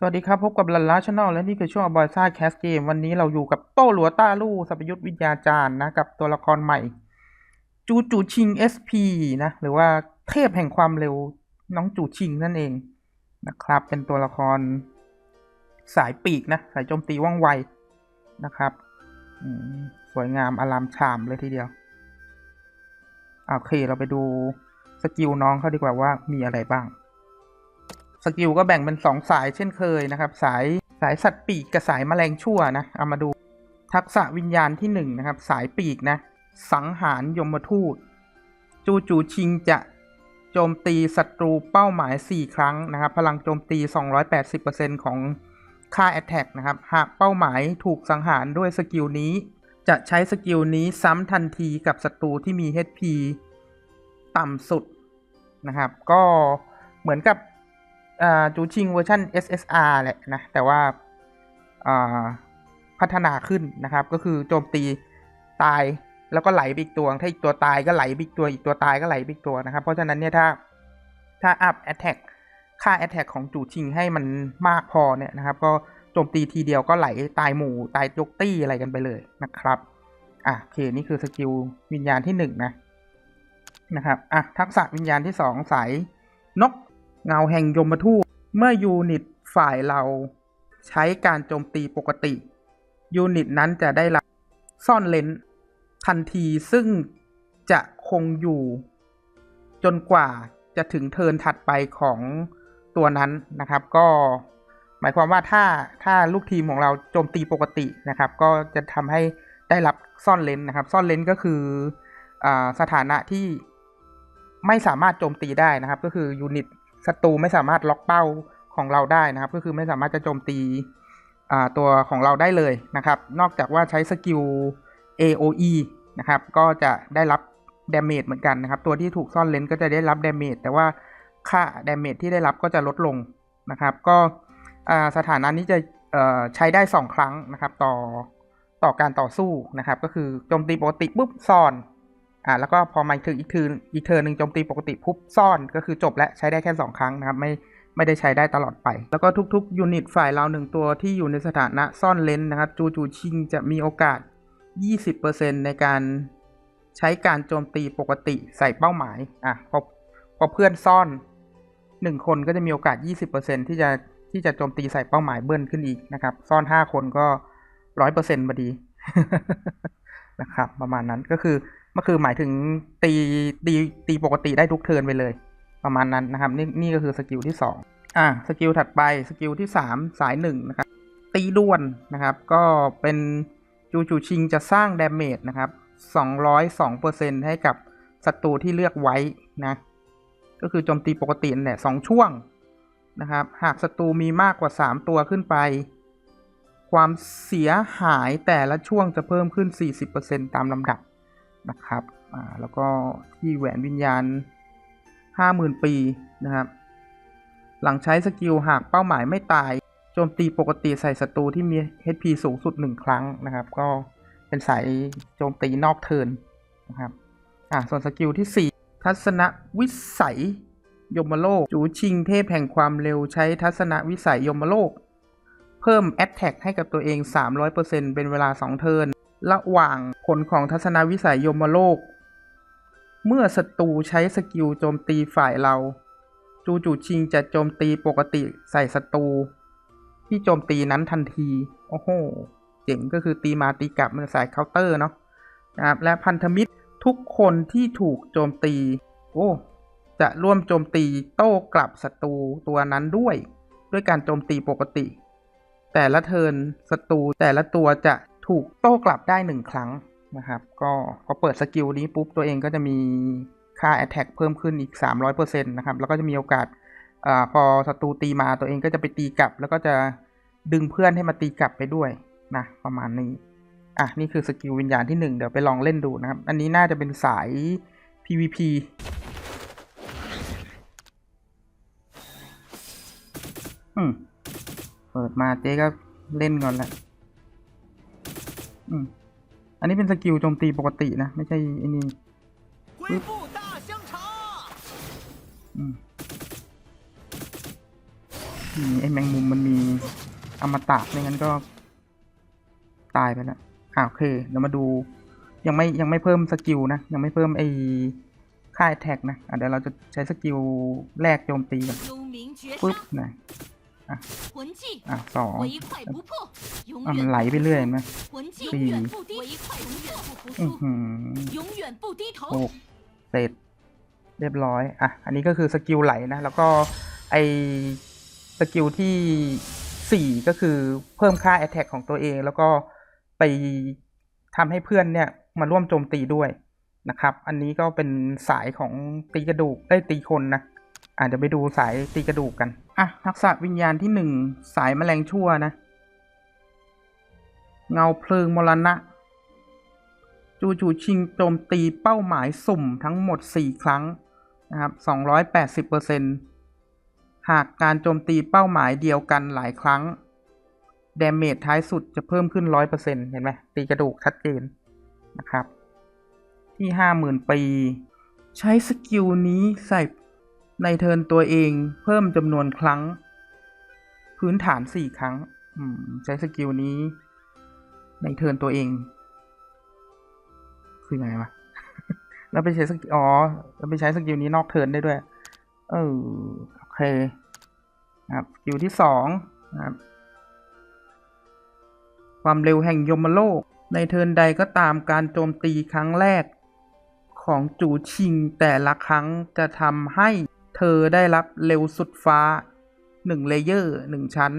สวัสดีครับ พบกับลันล่าชาแนลและนี่คือช่วงบอยซ่าแคสเกมวันนี้เราอยู่กับโต้หลัวต้าลู่สัพยุทธวิทยาจารย์นะ กับตัวละครใหม่ จูจูชิง SP นะ หรือว่าเทพแห่งความเร็วน้องจูชิงนั่นเองนะครับ เป็นตัวละครสายปีกนะ สายโจมตีว่องไวนะครับสวยงามอลามฉ่ำเลยทีเดียวอะโอเคเราไปดูสกิลน้องเขาดีกว่าว่ามีอะไรบ้าง สกิลก็แบ่งเป็นสองสายเช่นเคยนะครับ สายสายสัตว์ปีกกับสายแมลงชั่วนะ เอามาดูทักษะวิญญาณที่หนึ่งนะครับ สายปีกนะ สังหารยมทูต จูจูชิงจะโจมตีศัตรูเป้าหมาย 4 ครั้งนะครับ พลังโจมตี 280%ของค่า Attack นะครับ หากเป้าหมายถูกสังหารด้วยสกิลนี้ จะใช้สกิลนี้ซ้ำทันทีกับศัตรูที่มี HP ต่ำสุดนะครับ ก็เหมือนกับ จูชิงเวอร์ชัน SSR แหละนะ แต่ว่าพัฒนาขึ้นนะครับ ก็คือโจมตีตายแล้วก็ไหลไปอีกตัว ถ้าอีกตัวตายก็ไหลไปอีกตัว อีกตัวตายก็ไหลไปอีกตัวนะครับ เพราะฉะนั้นเนี่ยถ้าถ้าอัพ Attack ค่า Attack ของจูชิงให้มันมากพอเนี่ยนะครับ ก็โจมตีทีเดียวก็ไหลตายหมู่ตายยกตี้อะไรกันไปเลยนะครับอะโอเคนี่คือสกิลวิญญาณที่หนึ่งนะนะครับอะทักษะวิญญาณที่สองสายนก เงาแห่งยมทูตเมื่อยูนิตฝ่ายเรา ใช้การโจมตีปกติ ยูนิตนั้นจะได้รับซ่อนเลนทันทีซึ่งจะคงอยู่ จนกว่าจะถึงเทินถัดไปของตัวนั้นนะครับ ก็หมายความว่าถ้าถ้าลูกทีมของเราโจมตีปกตินะครับ ก็จะทำให้ได้รับซ่อนเลนนะครับ ซ่อนเลนก็คืออสถานะที่ไม่สามารถโจมตีได้นะครับ ก็คือยูนิต ศัตรูไม่สามารถล็อกเป้าของเราได้นะครับ ก็คือไม่สามารถจะโจมตีตัวของเราได้เลยนะครับ นอกจากว่าใช้สกิล AOE นะครับก็จะได้รับดาเมจเหมือนกันนะครับ ตัวที่ถูกซ่อนเลนก็จะได้รับดาเมจแต่ว่าค่าดาเมจที่ได้รับก็จะลดลงนะครับ ก็สถานะนี้จะใช้ได้ 2 ครั้งนะครับ ต่อต่อการต่อสู้นะครับ ก็คือโจมตีปกติปุ๊บซ่อน อ่าแล้วก็พอมาถึงอีกทืนอีกเทิร์นหนึ่งโจมตีปกติปุ๊บซ่อนก็คือจบและใช้ได้แค่ 2 ครั้งนะครับไม่ไม่ได้ใช้ได้ตลอดไป แล้วก็ทุกๆยูนิตฝ่ายเราหนึ่งตัวที่อยู่ในสถานะซ่อนเลนนะครับ จูจูชิงจะมีโอกาส 20%ในการใช้การโจมตีปกติใส่เป้าหมายอะพอพอเพื่อนซ่อนหนึ่งคนก็จะมีโอกาส 20%ที่จะที่จะโจมตีใส่เป้าหมายเบิ้ลขึ้นอีกนะครับ ซ่อน 5 คนก็ 100%พอดีนะครับ ประมาณนั้นก็คือก็คือหมายถึงตีตีตีปกติได้ทุกเทิร์นไปเลย ประมาณนั้นนะครับ นี่นี่ก็คือสกิลที่สองอะสกิลถัดไปสกิลที่สามสายหนึ่งนะครับตีด้วนนะครับ ก็เป็นจูจูชิงจะสร้างดาเมจนะครับ202%ให้กับศัตรูที่เลือกไว้นะก็คือโจมตีปกตินั่นแหละสองช่วงนะครับ หากศัตรูมีมากกว่า 3 ตัวขึ้นไป ความเสียหายแต่ละช่วงจะเพิ่มขึ้น 40%ตามลำดับ นะครับแล้วก็ที่แหวนวิญญาณ 50,000 ปีนะครับ หลังใช้สกิลหากเป้าหมายไม่ตายโจมตีปกติใส่ศัตรูที่มี HP สูงสุด 1 ครั้งนะครับ ก็เป็นสายโจมตีนอกเทิร์นนะครับอ่าส่วนสกิลที่ 4 ทัศนวิสัยยมโลก จูชิงเทพแห่งความเร็วใช้ทัศนวิสัยยมโลก เพิ่ม Attack ให้กับตัวเอง 300%เป็นเวลา 2 เทิร์น ระหว่างผลของทัศนวิสัยยมโลก เมื่อศัตรูใช้สกิลโจมตีฝ่ายเรา จูจูชิงจะโจมตีปกติใส่ศัตรูที่โจมตีนั้นทันที โอ้โห เจ๋งก็คือตีมาตีกลับมันสายเคาน์เตอร์เนาะนะครับและพันธมิตรทุกคนที่ถูกโจมตี โอ้ จะร่วมโจมตีโต้กลับศัตรูตัวนั้นด้วย ด้วยการโจมตีปกติ แต่ละเทินศัตรูแต่ละตัวจะ ถูกโต้กลับได้หนึ่งครั้งนะครับ ก็พอเปิดสกิลนี้ปุ๊บตัวเองก็จะมีค่า Attack เพิ่มขึ้นอีก 300%นะครับ แล้วก็จะมีโอกาสอพอศัตรูตีมาตัวเองก็จะไปตีกลับ แล้วก็จะดึงเพื่อนให้มาตีกลับไปด้วยนะประมาณนี้ อะ นี่คือสกิลวิญญาณที่หนึ่งเดี๋ยวไปลองเล่นดูนะครับ อันนี้น่าจะเป็นสาย PVP อืม เปิดมาเจ๊ก็เล่นก่อนแหละ อันนี้เป็นสกิลโจมตีปกตินะ ไม่ใช่อันนี้นี่ไอ้แมงมุมมันมีอมตะไม่งั้นก็ตายไปแล้วอ่าโอเคเรามาดู ยังไม่ยังไม่เพิ่มสกิลนะ ยังไม่เพิ่มไอ้ค่ายแท็กนะะเดี๋ยวเราจะใช้สกิลแรกโจมตีก่อนปุ๊บนะ อะสองอะมันไหลไปเรื่อยไหมสี่หกเสร็จเรียบร้อย อะ อันนี้ก็คือสกิลไหลนะ แล้วก็ไอสกิลที่สี่ก็คือเพิ่มค่าแอตแทกของตัวเอง แล้วก็ไปทำให้เพื่อนเนี่ยมาร่วมโจมตีด้วยนะครับ อันนี้ก็เป็นสายของตีกระดูกได้ตีคนนะ อาจจะไปดูสายตีกระดูกกัน อะ ทักษะวิญญาณที่หนึ่งสายแมลงชั่วนะ เงาเพลิงมรณะ จูจูชิงโจมตีเป้าหมายสุ่มทั้งหมด 4 ครั้งนะครับ 280%หากการโจมตีเป้าหมายเดียวกันหลายครั้งดเมจท้ายสุดจะเพิ่มขึ้น 100%เห็นไหมตีกระดูกชัดเจนนะครับ ที่ 50,000 ปี ใช้สกิลนี้ใส่ ในเทินตัวเองเพิ่มจำนวนครั้ง พื้นฐาน4ครั้งใช้สกิลนี้ ในเทินตัวเอง คือไงวะแล้วไปใช้สกิลอ๋อแล้วไปใช้สกิลนี้นอกเทินได้ด้วย เออโอเคครับสกิลที่สองนะครับ ความเร็วแห่งยมโลก ในเทินใดก็ตามการโจมตีครั้งแรกของจูชิงแต่ละครั้งจะทำให้ เธอได้รับเร็วสุดฟ้าหนึ่งเลเยอร์หนึ่งชั้น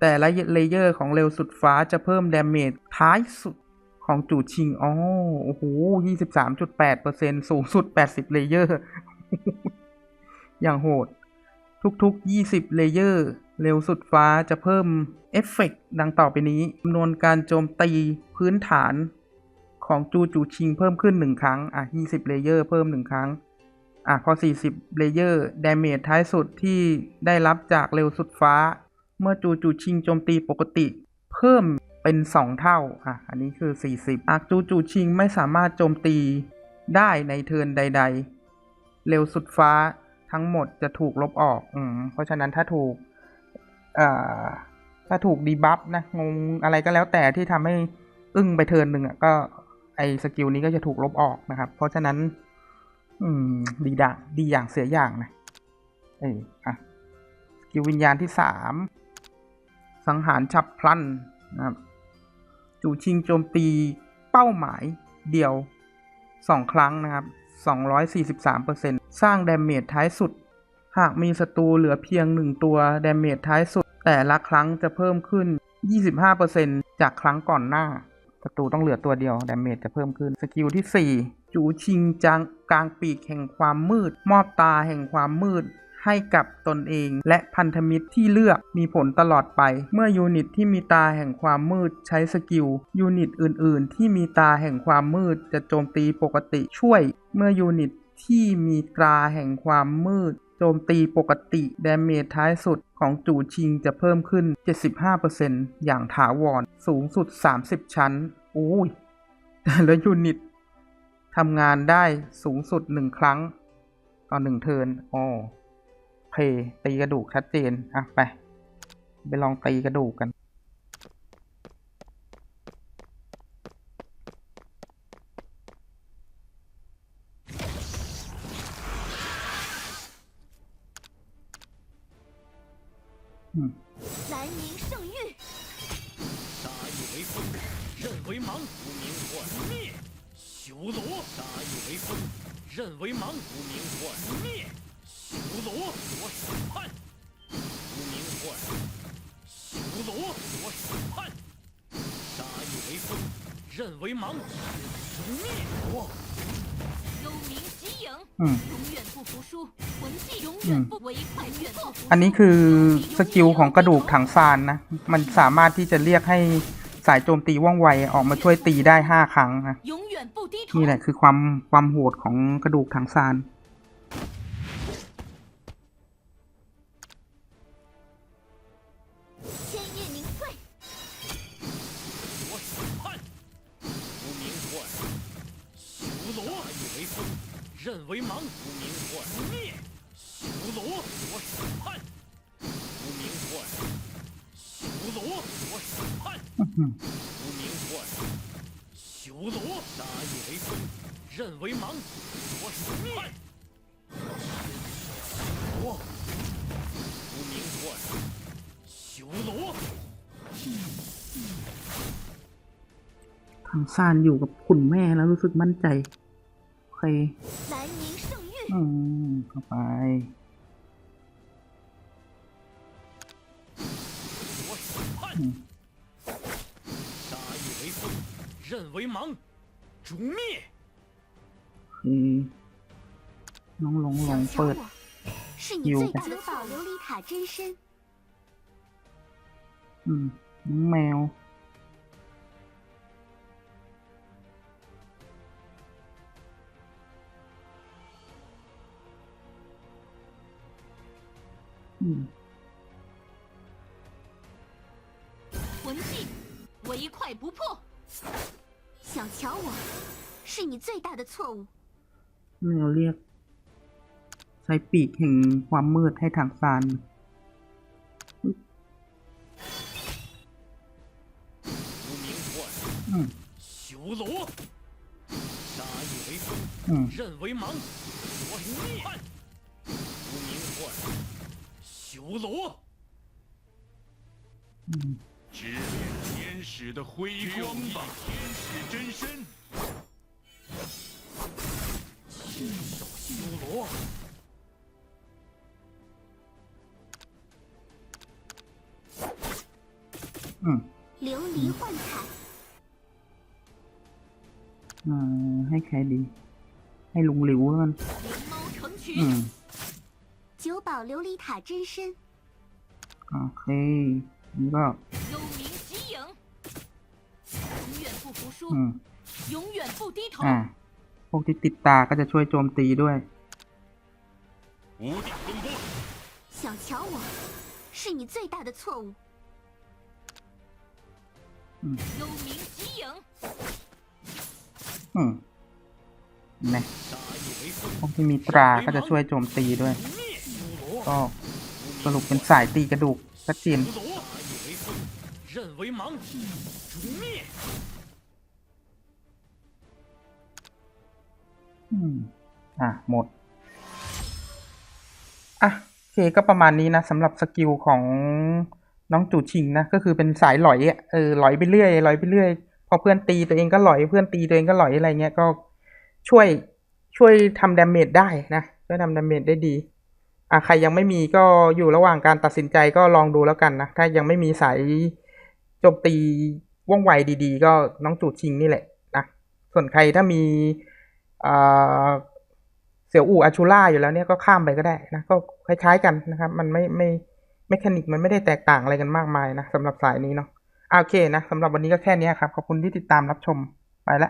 แต่ละเลเยอร์ของเร็วสุดฟ้าจะเพิ่มดาเมจท้ายสุดของจูชิงอ๋อโอ้โหยี่สิบสามจุดแปดเปอร์เซ็นสูงสุดแปดสิบเลเยอร์ อย่างโหด ทุกๆ20เลเยอร์ เร็วสุดฟ้าจะเพิ่มเอฟเฟกต์ดังต่อไปนี้จำนวนการโจมตีพื้นฐานของจูจูชิงเพิ่มขึ้น1ครั้ง อะ20เลเยอร์เพิ่ม1ครั้ง อะพอ 40เลเยอร์ดาเมจท้ายสุดที่ได้รับจากเร็วสุดฟ้า เมื่อจูจูชิงโจมตีปกติ เพิ่มเป็น 2 เท่า อะ อันนี้คือ 40หากจูจูชิงไม่สามารถโจมตีได้ในเทิร์นใด ๆ เร็วสุดฟ้าทั้งหมดจะถูกลบออก อืม เพราะฉะนั้นถ้าถูกอ่อถ้าถูกดีบัฟนะ งงอะไรก็แล้วแต่ที่ทำให้อึ้งไปเทิร์นหนึ่งอะก็ไอสกิลนี้ก็จะถูกลบออกนะครับ เพราะฉะนั้น อืม ดีด่างดีอย่างเสียอย่างนะเอออะสกิลวิญญาณที่สามสังหารฉับพลันนะครับจู่ชิงโจมตีเป้าหมายเดียวสองครั้งนะครับ 243%สร้าง ดาเมจท้ายสุด หากมีศัตรูเหลือเพียงหนึ่งตัว ดาเมจท้ายสุด แต่ละครั้งจะเพิ่มขึ้น 25%จากครั้งก่อนหน้าศัตรูต้องเหลือตัวเดียว ดาเมจจะเพิ่มขึ้น สกิลที่ 4 จูชิงจังกลางปีกแห่งความมืด มอบตาแห่งความมืด ให้กับตนเองและพันธมิตรที่เลือกมีผลตลอดไป เมื่อยูนิตที่มีตาแห่งความมืดใช้สกิล ยูนิตอื่น ๆ ที่มีตาแห่งความมืดจะโจมตีปกติช่วย เมื่อยูนิตที่มีตราแห่งความมืดโจมตีปกติดาเมจท้ายสุดของจูชิงจะเพิ่มขึ้น 75%อย่างถาวร สูงสุด 30 ชั้นโอ้ยแต่ละยูนิต ทำงานได้สูงสุดหนึ่งครั้ง ต่อหนึ่งเทิร์นอ๋อเพตีกระดูกชัดเจน อะ ไป ไปลองตีกระดูกกัน 刃为芒，灭我。幽冥极影，嗯永远不服输，魂技永远不唯快永远不服输。 อันนี้คือสกิลของกระดูกถังซานนะ มันสามารถที่จะเรียกให้สายโจมตีว่องไวออกมาช่วยตีได้ห้าครั้งนะ 永远不低头。 นี่แหละคือความความโหดของกระดูกถังซาน ทางซานอยู่กับคุณแม่แล้วรู้สึกมั่นใจ โอเคอืมเข้าไป 杀意为僧，刃为芒。诛灭。嗯。龙龙龙，不是。是你最大的法宝，琉璃塔真身。嗯。龙没有。嗯。唯快不破。想瞧我，是你最大的错误。 แมวเรียก ใช้ปีกแห่งความมืดให้ทางซาน 无名幻， อืม 修罗，大义为尊， อืม 任为盲，我审判。无名幻，修罗， อืม 直面 天使的辉光吧，天使真身。亲手修罗， อืม 琉璃幻彩， อ่าให้ใครดี ให้ลุงหลิวแล้วกัน 灵猫成群， อืม 九宝琉璃塔真身， โอเค นี่ก็ 不服输 อื，ม 永远不低头。 อ่า พวกที่ติดตาก็จะช่วยโจมตีด้วย 无底风波，想瞧我，是你最大的错误。嗯幽冥极影， อืมนะ 大义为尊， พวกที่มีตราก็จะช่วยโจมตีด้วย 灭修罗， ก็สรุปเป็นสายตีกระดูกชัดเจน 修罗，大义为尊，任为盲，诛灭。 อะ หมด อะโอเคก็ประมาณนี้นะสำหรับสกิลของน้องจู่ชิงนะ ก็คือเป็นสายหลอยอะเออหลอยไปเรื่อยหลอยไปเรื่อย พอเพื่อนตีตัวเองก็หลอยเพื่อนตีตัวเองก็หลอยอะไรเงี้ยก็ช่วยช่วยทำดาเมจได้นะช่วยทำดาเมจได้ดีอะใครยังไม่มีก็อยู่ระหว่างการตัดสินใจก็ลองดูแล้วกันนะ ถ้ายังไม่มีสายโจมตีว่องไวดี ๆ ก็น้องจูชิงนี่แหละนะส่วนใครถ้ามี เสี่ยวอู่อาชูล่าอยู่แล้วเนี่ยก็ข้ามไปก็ได้นะก็คล้ายๆกันนะครับ มันไม่ไม่ไม่แคนิกมันไม่ได้แตกต่างอะไรกันมากมายนะสำหรับสายนี้เนาะอะโอเคนะสำหรับวันนี้ก็แค่นี้ครับ ขอบคุณที่ติดตามรับชมไปละ